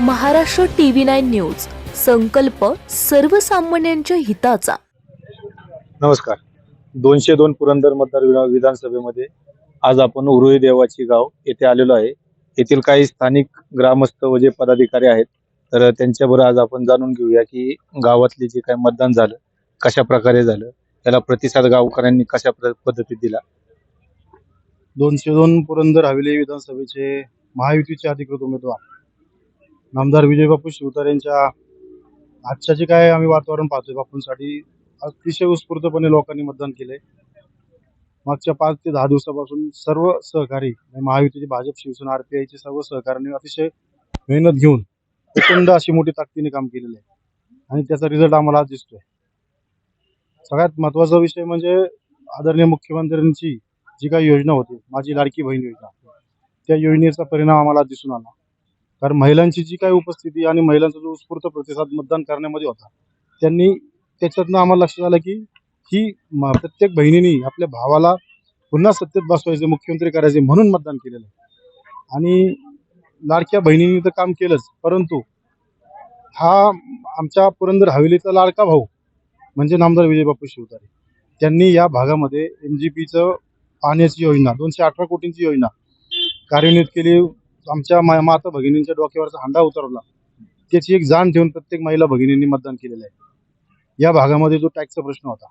Maharashtra TV nine न्यूज संकल्प सर्वसामान्यांच्या हिताचा. नमस्कार. दोनशे दोन पुरंदर मतदार विधा- विधानसभेमध्ये आज आपण उरुळी देवाची गाव येथे आलेलो आहे. येथील काही स्थानिक ग्रामस्थ व जे पदाधिकारी आहेत तर त्यांच्याबरोबर आज आपण जाणून घेऊया की गावातले जे काही मतदान झालं कशा प्रकारे झालं त्याला प्रतिसाद गावकऱ्यांनी कशा प्र- पद्धतीत दिला? दोनशे दोन पुरंदर हवेली विधानसभेचे महायुतीचे अधिकृत उमेदवार नामदार विजयबापू शिवतार यांच्या आजच्या जे काय आम्ही वातावरण पाहतोय बापूंसाठी. अतिशय उत्स्फूर्तपणे लोकांनी मतदान केलंय. मागच्या पाच ते दहा दिवसापासून सर्व सहकारी महायुतीचे भाजप शिवसेना आरपीआयचे सर्व सहकाऱ्यांनी अतिशय मेहनत घेऊन प्रचंड अशी मोठी ताकदीने काम केलेलं आहे. आणि त्याचा रिझल्ट आम्हाला आज दिसतोय. सगळ्यात महत्त्वाचा विषय म्हणजे आदरणीय मुख्यमंत्र्यांची जी काही योजना होती माझी लाडकी बहीण योजना त्या योजनेचा परिणाम आम्हाला दिसून आला. कारण महिलांची जी काही उपस्थिती आणि महिलांचा जो उत्स्फूर्त प्रतिसाद मतदान करण्यामध्ये होता त्यांनी त्याच्यातनं आम्हाला लक्षात आलं की ही म- प्रत्येक बहिणीने आपल्या भावाला पुन्हा सत्तेत बसवायचे मुख्यमंत्री करायचे म्हणून मतदान केलेलं आहे. आणि लाडक्या बहिणींनी तर काम केलंच परंतु हा आमच्या पुरंदर हवेलीचा लाडका भाऊ म्हणजे नामदार विजयबापू शिवतारे त्यांनी या भागामध्ये एम जी पीचं पाण्याची योजना दोनशे अठरा कोटींची योजना कार्यान्वित केली. आमच्या माता भगिनींच्या डोक्यावरचा हांडा उतरवला. त्याची एक जाण ठेवून प्रत्येक महिला भगिनींनी मतदान केलेलं आहे. या भागामध्ये जो टॅक्सचा प्रश्न होता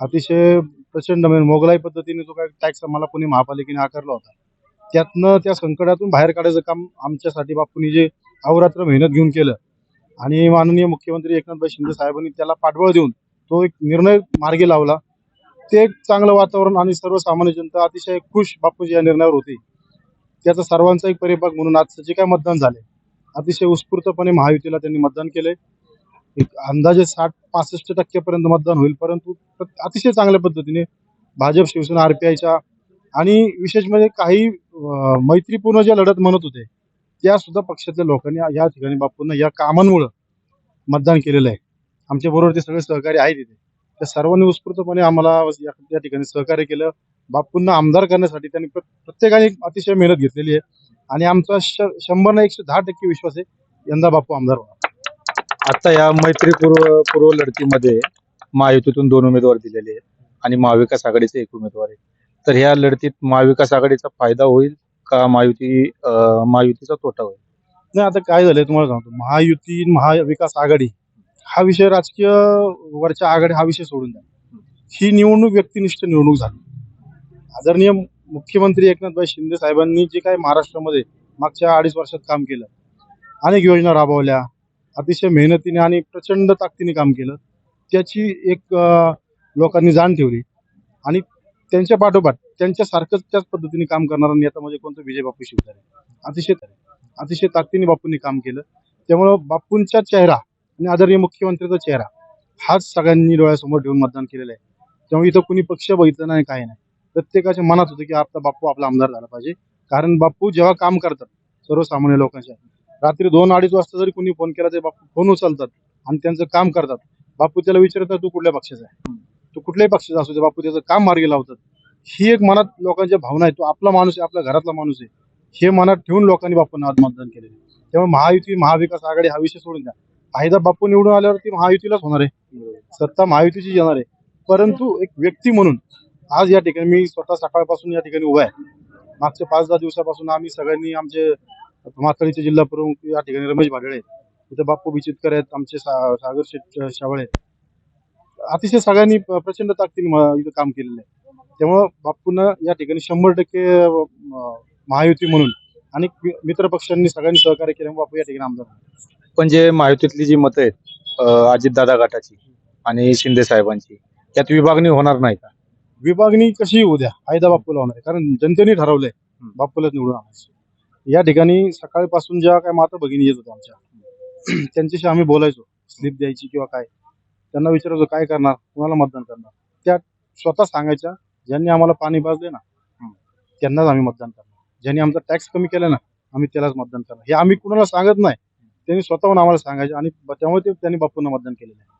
अतिशय प्रचंड म्हणजे मोगलाई पद्धतीने जो काही टॅक्स आम्हाला पुणे महापालिकेने आकारला होता त्यातनं त्या संकटातून बाहेर काढायचं काम आमच्यासाठी बापूंनी जे अवरात्र मेहनत घेऊन केलं. आणि माननीय मुख्यमंत्री एकनाथभाई शिंदे साहेबांनी त्याला पाठबळ देऊन तो एक निर्णय मार्गी लावला. ते एक चांगलं वातावरण आणि सर्वसामान्य जनता अतिशय खुश बापूजी या निर्णयावर होती. त्याचा सर्वांचा एक परिभाग म्हणून आजचं जे काय मतदान झाले अतिशय उत्स्फूर्तपणे महायुतीला त्यांनी मतदान केले एक अंदाजे साठ पासष्ट टक्क्यापर्यंत मतदान होईल परंतु प्र- अतिशय चांगल्या पद्धतीने भाजप शिवसेना आरपीआयच्या आणि विशेष म्हणजे काही मैत्रीपूर्ण ज्या लढत म्हणत होते त्या सुद्धा पक्षातल्या लोकांनी या ठिकाणी बापूंना या कामांमुळं मतदान केलेलं आहे. आमच्या बरोबर ते सगळे सहकारी आहेत तिथे त्या सर्वांनी उत्स्फूर्तपणे आम्हाला या या ठिकाणी सहकार्य केलं. बापूंना आमदार करण्यासाठी त्यांनी प्र- प्रत्येकाने अतिशय मेहनत घेतलेली आहे. आणि आमचा शंभर ना एकशे दहा टक्के विश्वास आहे यंदा बापू आमदार होणार. आता या मैत्रीपूर्व पूर्व लढतीमध्ये महायुतीतून दोन उमेदवार दिलेले आहेत आणि महाविकास आघाडीचे एक उमेदवार आहे तर ह्या लढतीत महाविकास आघाडीचा फायदा होईल का महायुती महायुतीचा तोटा होईल? नाही आता काय झालंय तुम्हाला सांगतो. महायुती महाविकास आघाडी हा विषय राजकीय वरच्या आघाडी हा विषय सोडून द्या. ही निवडणूक व्यक्तिनिष्ठ निवडणूक झाली. आदरणीय मुख्यमंत्री एकनाथभाई शिंदे साहेबांनी जे काही महाराष्ट्रामध्ये मागच्या अडीच वर्षात काम केलं अनेक योजना राबवल्या अतिशय मेहनतीने आणि प्रचंड ताकदीने काम केलं त्याची एक लोकांनी जाण ठेवली आणि त्यांच्या पाठोपाठ त्यांच्यासारखंच त्याच पद्धतीने काम करणारा नेता म्हणजे कोणतं विजय बापू शिवतारे अतिशय अतिशय ताकदीने बापूंनी काम केलं. त्यामुळं बापूंचा चेहरा आणि आदरणीय मुख्यमंत्र्याचा चेहरा हाच सगळ्यांनी डोळ्यासमोर ठेवून मतदान केलेलं आहे. त्यामुळे इथं कुणी पक्ष बघितलं नाही काही नाही. प्रत्येकाच्या मनात होतं की आपला बापू आपला आमदार झाला पाहिजे. कारण बापू जेव्हा काम करतात सर्वसामान्य लोकांच्या रात्री दोन अडीच वाजता जरी कुणी फोन केला तरी बाप्पू फोन उचलतात आणि त्यांचं काम करतात. बापू त्याला विचारतात तू कुठल्या पक्षाचा आहे? तू कुठल्याही पक्षाचा असू दे बापू त्याचं काम मार्गी लावतात. ही एक मनात लोकांच्या भावना आहे. तो आपला माणूस आहे आपल्या घरातला माणूस आहे. हे मनात ठेवून लोकांनी बाप्पूंना आज मतदान केलेलं त्यामुळे महायुती महाविकास आघाडी हा विषय सोडून द्या. फायदा बापू निवडून आल्यावरती महायुतीलाच होणार आहे. सत्ता महायुतीची येणार आहे. परंतु एक व्यक्ती म्हणून आज या ठिकाणी मी स्वतः सकाळपासून या ठिकाणी उभा आहे. मागच्या पाच दहा दिवसापासून आम्ही सगळ्यांनी आमचे माथाडीचे जिल्हा प्रमुख या ठिकाणी रमेश भाडळे इथं बाप्पू बिचितकर आहेत आमचे सा- सागर शेठ शावळे अतिशय सगळ्यांनी प्रचंड ताकदीने म- इथं काम केलेलं आहे. त्यामुळं बाप्पूनं या ठिकाणी शंभर टक्के महायुती म्हणून आणि मित्र पक्षांनी सगळ्यांनी सहकार्य केल्यामुळे बापू या ठिकाणी आमदार पण जे महायुतीतली जी मतं आहेत अजित दादा गटाची आणि शिंदे साहेबांची त्यात विभागणी होणार नाही का? विभागणी कशी होऊ द्या? फायदा बापूला होणार आहे. कारण जनतेने ठरवलंय. बापूलाच निवडून आणायचं. या ठिकाणी सकाळपासून ज्या काय माता भगिनी येत होत्या आमच्या त्यांच्याशी आम्ही बोलायचो. स्लिप द्यायची किंवा काय. त्यांना विचारायचो काय करणार? कुणाला मतदान करणार? त्या स्वतः सांगायच्या ज्यांनी आम्हाला पाणी पाजले ना त्यांनाच आम्ही मतदान करणार. ज्यांनी आमचा टॅक्स कमी केला ना आम्ही त्यालाच मतदान करणार. हे आम्ही कुणाला सांगत नाही. त्यांनी स्वतःहून आम्हाला सांगायचे आणि त्यामुळे ते त्यांनी बापूंना मतदान केलेलं आहे.